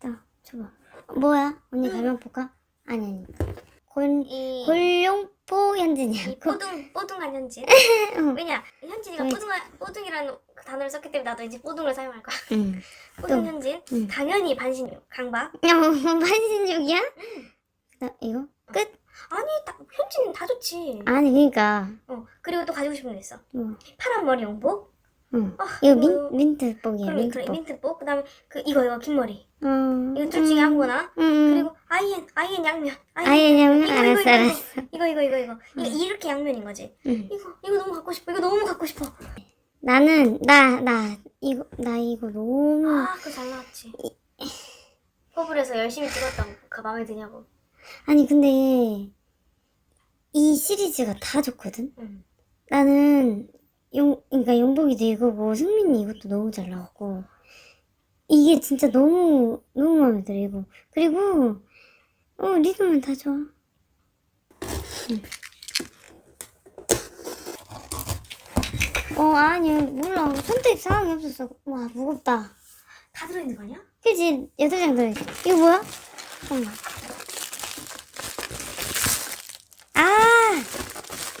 딱 줘봐. 뭐야? 언니 가면 볼까? 아니 아니. 골 이, 골룡포 현진이야. 이 뽀둥 뽀둥한 현진. 응. 왜냐 현진이가 왜? 뽀둥한 뽀둥이라는 그 단어를 썼기 때문에 나도 이제 뽀둥을 사용할 거야. 응. 뽀둥 또. 현진. 응. 당연히 반신욕 강박. 어, 반신욕이야? 나 이거 끝? 아니 딱 현진은 다 좋지. 아니 그러니까. 어 그리고 또 가지고 싶은 게 있어. 뭐. 파란 머리 용복. 응. 아, 이거 뭐, 민 민트복이야 그럼 그래 민트복. 민트복. 그 다음에 그 이거 이거 긴 머리. 음. 이거 둘 중에 아무거나. 응. 그리고 아이엔 아이엔 양면. 아예 양면 이거, 알았어 이거, 알았어. 이거 이거 이거 이거 이거 이렇게 양면인 거지. 응. 이거 이거 너무 갖고 싶어. 이거 너무 갖고 싶어. 나는 나 나 이거 나 이거 너무 아, 그거 잘 나왔지. 퍼블에서 열심히 찍었다고 그 마음에 드냐고. 아니 근데 이 시리즈가 다 좋거든. 응. 나는 용 그러니까 용복이도 이거고 승민이 이것도 너무 잘 나왔고 이게 진짜 너무 너무 마음에 들어 이거 그리고 어 리듬은 다 좋아. 응. 어 아니 몰라 선택 사항이 없었어. 와 무겁다. 다 들어있는 거 아니야? 그치 여덟 장 들어있어. 이거 뭐야? 잠깐만. 아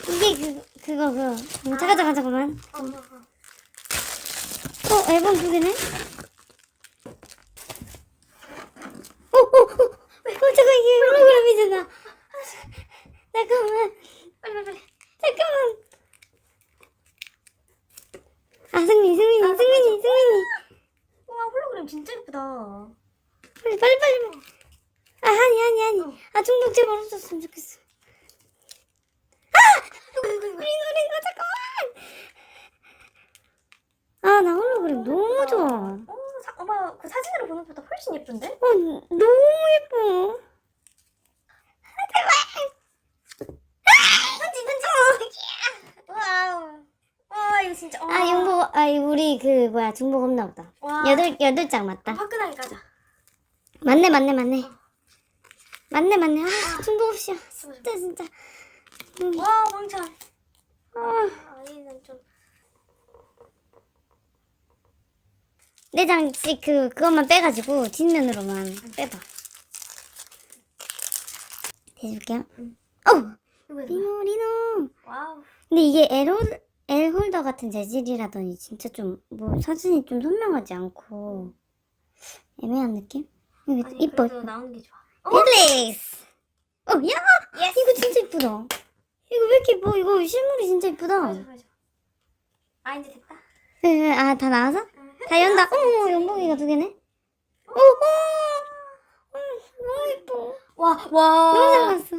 이게 그 그거 그거. 음, 잠깐 잠깐 잠깐만. 어, 어, 어. 어 앨범 두 개네. 어, 오오오 어, 잠깐 이게 홀로그램이잖아. 잠깐만 빨리 빨리 빨리. 잠깐만. 아 승민 승민이 승민이 승민이 와 홀로그램 진짜 예쁘다. 빨리 빨리 빨리. 아 아니 아니 아니. 아 중독 제발 없었으면 좋겠어. 노래가 잠깐만. 아 나 홀로그램 너무 좋아. 어, 사, 엄마 그 사진으로 보는 것보다 훨씬 예쁜데? 어 너무 예뻐. 현진 현진. 와우. 와 이거 진짜. 와. 아 용복 아 우리 그 뭐야 중복 없나 보다. 와. 여덟 여덟 장 맞다. 화끈하게 가자. 맞네 맞네 맞네. 맞네 맞네. 아 중복 없이야. 진짜 진짜. 음, 와 왕찬. 아, 좀. 네 장씩 그 그것만 빼가지고 뒷면으로만 빼봐. 대줄게요. 어 이거 이거. 리노 리노. 와우. 근데 이게 홀- L 홀더 같은 재질이라더니 진짜 좀 뭐 사진이 좀 선명하지 않고 애매한 느낌? 이거 아니 이뻐. 그래도 나오는 게 좋아. 넷플릭스. 어, 야, 이거 진짜 이쁘다. 이거 왜 이렇게 이뻐? 이거 실물이 진짜 이쁘다. 아 이제 됐다. 네, 아, 다 나와서? 응. 다 연다. 어머, 연봉이가 두 개네. 오, 오, 어, 너무 이뻐. 와 너무 잘 와. 나왔어.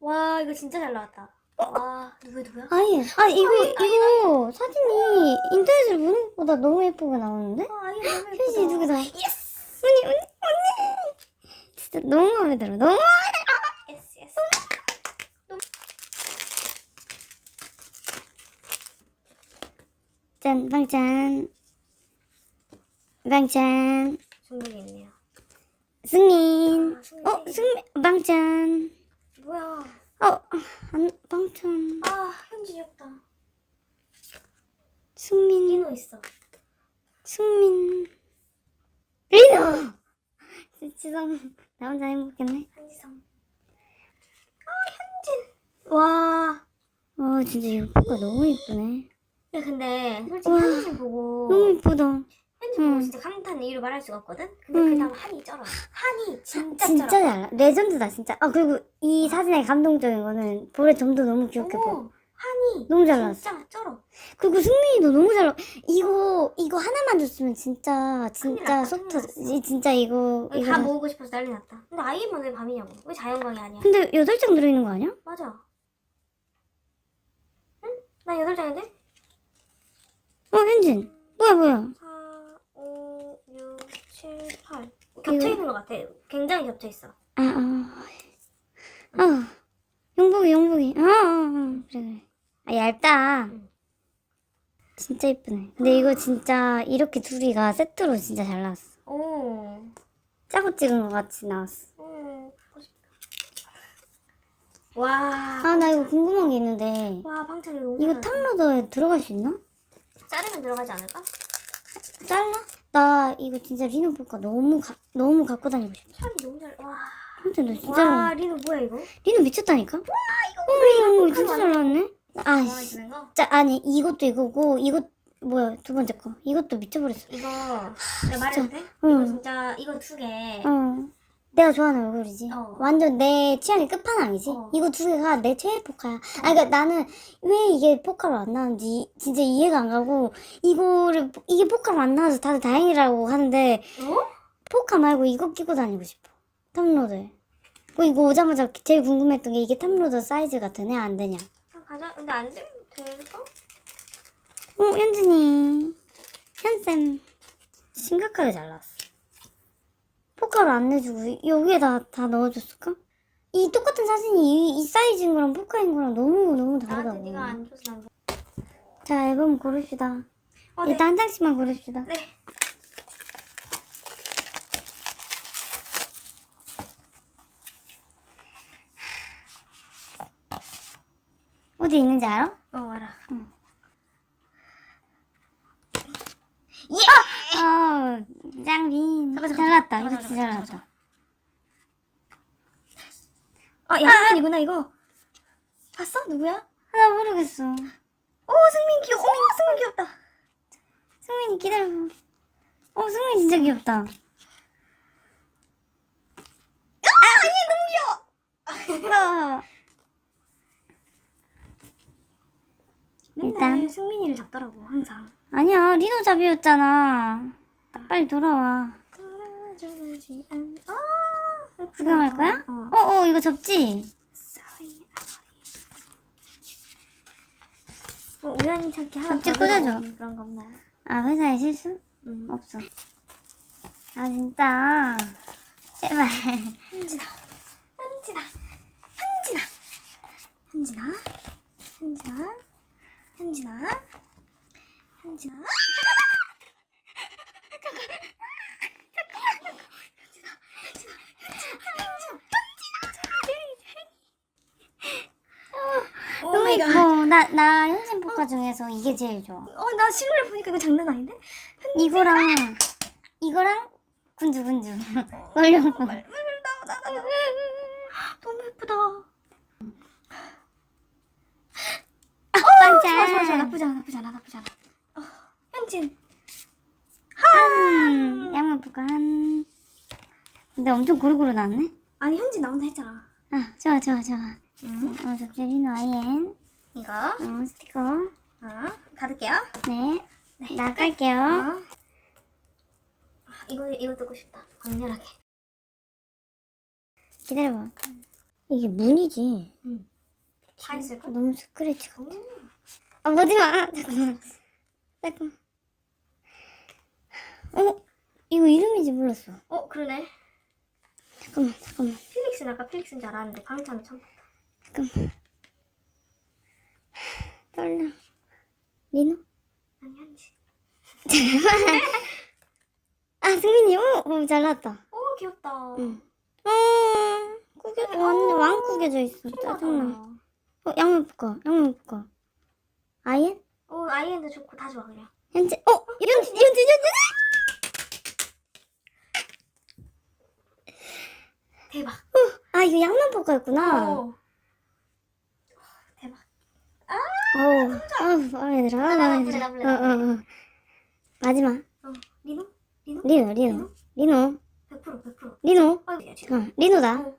와 이거 진짜 잘 나왔다. 와 누구야 누구야? 아예. 아, 이거, 이거 사진이 인터넷으로 보는 것보다 너무 예쁘게 나오는데? 아 아이 너무 예쁘다. 현진이 누구다? 예스. 언니, 언니, 언니. 진짜 너무 마음에 들어. 너무 마음에 예스 예스. 짠, 빵짠. 빵짠. 중독이 있네요. 승민. 아, 승민. 어, 승민. 빵짠. 뭐야? 어, 안, 빵짠. 아 현진이 없다. 승민. 리노 있어. 승민. 리노! 지성, 나 혼자 행복했네. 한지성. 아 현진. 와. 어, 진짜 이 오빠가 너무 예쁘네. 야 근데 솔직히 와. 현진 보고 너무 예쁘다. 현진 보고 응. 진짜 감탄 이유를 말할 수가 없거든. 근데 응. 그 다음 한이 쩔어. 한이 진짜 진짜 쩔어. 잘 나. 레전드다, 진짜. 아, 그리고 이 사진의 감동적인 거는 볼의 점도 너무 귀엽게 보여. 오, 한이 너무 잘 나왔어. 진짜 쩔어. 그리고 승민이도 너무 잘, 나- 이거, 이거 하나만 줬으면 진짜, 진짜 났다, 큰일 이 진짜 이거, 이거. 다 다- 모으고 싶어서 난리 났다. 근데 아이만 왜 밤이냐고. 왜 자연광이 아니야? 근데 여덟 장 들어있는 거 아니야? 맞아. 응? 나 여덟 장인데? 어, 현진. 뭐야, 뭐야. 4, 5, 6, 7, 8. 겹쳐 있는 것 같아. 굉장히 겹쳐 있어. 아, 아. 아. 용복이, 용복이. 아, 아, 아. 그래, 그래. 아, 얇다. 응. 진짜 이쁘네. 근데 이거 진짜 이렇게 둘이가 세트로 진짜 잘 나왔어. 오. 짜고 찍은 것 같이 나왔어. 오. 와. 아, 나 이거 궁금한 게 있는데. 와, 방탄이 너무 이거. 탑로더에 들어갈 수 있나? 자르면 들어가지 않을까? 잘라? 나 이거 진짜 리노 볼까 너무 가, 너무 갖고 다니고 싶어. 찰이 너무 잘. 와. 근데 너 진짜 와 리노 뭐야 이거? 리노 미쳤다니까? 와 이거 오, 진짜 잘 나왔네. 아 씨. 자 아니 이것도 이거고 이것 뭐야 두 번째 거 이것도 미쳐버렸어. 이거 내가 말해도 돼? 응. 이거 진짜 이거 두 개. 어. 내가 좋아하는 얼굴이지. 어. 완전 내 취향의 끝판왕이지. 어. 이거 두 개가 내 최애 포카야. 아, 그러니까 나는 왜 이게 포카로 안 나왔는지 진짜 이해가 안 가고 이거를 이게 포카로 안 나와서 다들 다행이라고 하는데 어? 포카 말고 이거 끼고 다니고 싶어. 탑로드. 뭐 이거 오자마자 제일 궁금했던 게 이게 탑로드 사이즈가 되냐 안 되냐. 아, 가자. 근데 안 되면 될까? 어 현진이 현쌤 심각하게 잘 나왔어. 포카로 안 내주고 여기에다 다 넣어줬을까? 이 똑같은 사진이 이, 이 사이즈인 거랑 포카인 거랑 너무 너무 다르다고. 나한테 네가 안 줘서 난. 자 앨범 고릅시다. 어, 네. 일단 한 장씩만 고릅시다. 네. 어디 있는지 알아? 어 알아. 어, 짱린. 잘 나왔다. 이거 진짜 잘 나왔다. 아 양현이구나 이거. 봤어? 누구야? 나 모르겠어. 오 승민 귀여워. 승민 승민 귀엽다. 승민이 기다려봐. 어, 승민 진짜 귀엽다. 아, 얘 너무 귀여워. 일단. 승민이를 잡더라고 항상. 아니야, 리노 잡이었잖아. 빨리 돌아와. 돌아줘야지 안. 아. 구경할 거야? 어. 어, 어, 이거 접지? Sorry, 뭐 우연히 찾기 하나 접지 더 꽂아줘. 그런 거 없나요? 아, 회사에 실수? 음. 없어. 아, 진짜. 제발. 현진아, 현진아, 현진아, 현진아, 현진아, 현진아, 현진아. 너무 이뻐. 나, 나 현진 포카 중에서 이게 제일 좋아. 어, 나 실물 보니까 이거 장난 아닌데? 이거랑, 이거랑 군주, 군주. 올려놓고. 너무 예쁘다. 반짝. 좋아, 좋아, 좋아. 나쁘지 않아, 나쁘지 않아, 나쁘지 않아. 어, 현진. 한, 양말 한. 근데 엄청 고루고루 나왔네? 아니, 현진 나온다 했잖아. 아, 좋아, 좋아, 좋아. 응. 어, 접시 리노 아이엔. 이거. 어, 스티커. 어, 닫을게요. 네. 나갈게요. 어. 이거, 이거 듣고 싶다. 강렬하게. 기다려봐. 이게 문이지. 다 있을까? 너무 스크래치 같아. 아, 보지 마! 잠깐만. 잠깐만. 어? 이거 이름인지 몰랐어. 어, 그러네. 잠깐만, 잠깐만. 필릭스는 아까 필릭스인 줄 알았는데 방탄은 처음 봤다. 잠깐만. 떨려. 리노? 아니, 현진. 아, 승민이, 어, 어, 잘 나왔다. 오, 귀엽다. 응. 어, 구겨, 완전 왕 구겨져 있어. 짜증나. 어, 양말 볼까? 양말 볼까? 아이엔? 어, 아이엔도 좋고 다 좋아, 그냥. 현재, 어, 현재, 현재, 현재! 대박. 아, 이거 양말 볼까였구나. 어. 대박. 어우, 아우, 마음에 들어. 아, 마음에 들어. 나불래, 어, 어, 어. 마지막. 어. 리노? 리노? 리노, 리노. 리노. 100% 100%. 리노. 아. 어, 리노다. 어.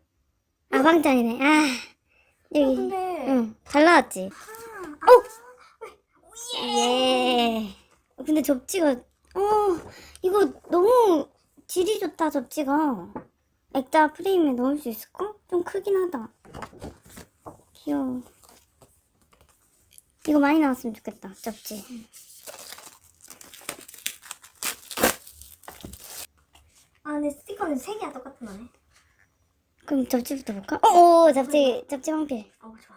아, 방짠이네. 아, 어, 여기. 근데. 응, 잘 나왔지? 아, 아, 예. 근데 접지가, 어, 이거 너무 질이 좋다, 접지가. 액자 프레임에 넣을 수 있을까? 좀 크긴 하다. 귀여워. 이거 많이 나왔으면 좋겠다, 접지. 아, 근데 스티커는 세 개야 똑같은 거네. 그럼 접지부터 볼까? 어, 어, 접지, 접지 황필. 어, 좋아.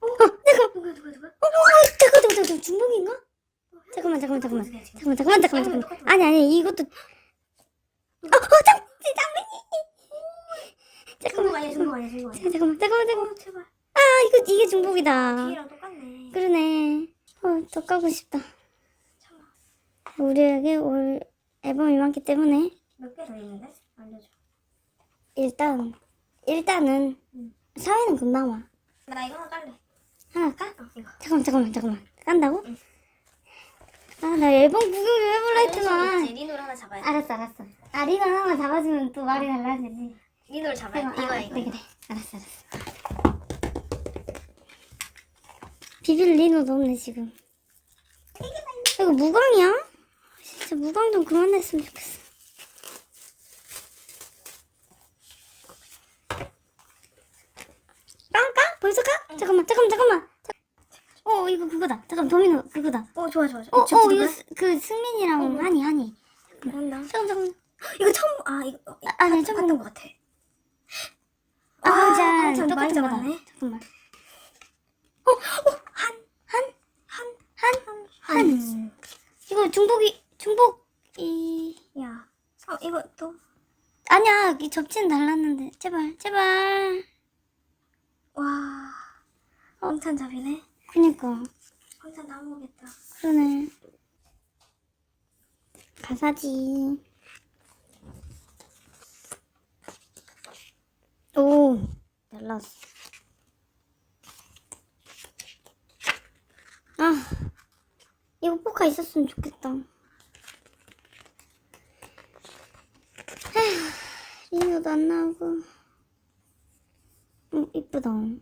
어, 내가 누가 누가 누가? 어, 어, 잠깐, 잠깐, 잠깐, 중복인가? 잠깐만, 잠깐만, 잠깐만. 잠깐만, 잠깐만, 잠깐만, 잠깐만. 아니, 아니, 이것도. 어, 어, 잠, 잠깐만. 아니야, 중복 아니야. 잠깐만, 잠깐만, 잠깐만. 아, 이거, 이게 중복이다. 뒤랑 똑같네. 그러네. 어, 더 까고 싶다. 우리에게 올 앨범이 많기 때문에 몇개 더 있는데? 알려줘. 일단 일단은 음. 사회는 금방 와. 나 이거 하나 깔래. 하나 까? 어, 이거. 잠깐만 잠깐만 잠깐만 깐다고? 응. 아나 앨범 구경을 해볼라 했지만 있지. 리노를 하나 잡아야 돼. 알았어 알았어 아 리노 하나만 잡아주면 또 말이 달라지지 리노를 잡아야 돼. 잠깐만, 아, 이거야, 이거. 그래 그래 알았어 알았어 비빌 리노도 없네 지금 이거 무광이야? 진짜 무광 좀 그만 냈으면 좋겠어 까? 까? 벌써 까? 잠깐만 잠깐만 잠깐만 어 이거 그거다 잠깐 도미노 그거다 어, 좋아, 좋아, 좋아. 어, 어, 이거? 스- 그 승민이랑 한이, 한이. 모른다. 잠깐, 잠깐. 이거 처음, 아, 이거. 어, 아, 아니, 처음 봤던 본것 같아. 아, 아, 자, 아, 참 많이 똑같은 거다. 잡았네. 잠깐만. 한, 한, 한, 한. 이거 중복이, 중복이. 야. 어, 이거 또. 아니야, 이 접지는 달랐는데. 제발, 제발. 와. 엄청 잡이네. 그니까. 엄청 나무겠다. 그러네. 가사지. 오, 달랐어. 아, 이거 포카 있었으면 좋겠다. 리노도 안 나오고. 음, 이쁘다. 음,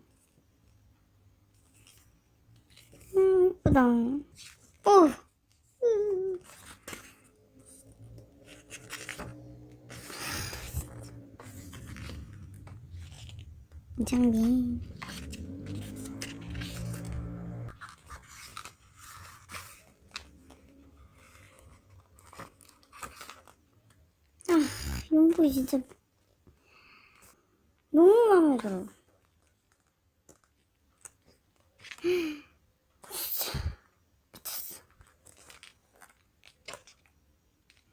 이쁘다. 오! 음. 장비. 용보이 진짜 너무 마음에 들어.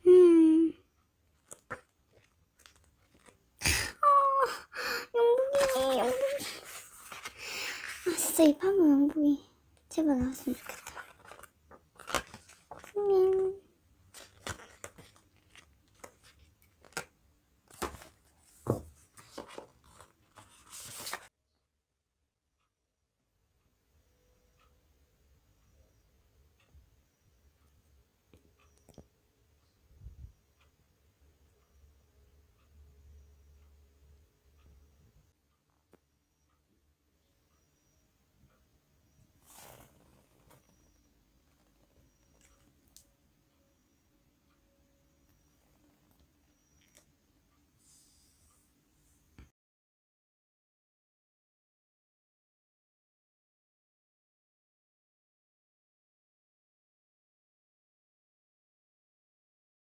음. 아, 영국이, 영국이. 아, 진짜 이 파무 영국이. 제발 나왔으면 좋겠다.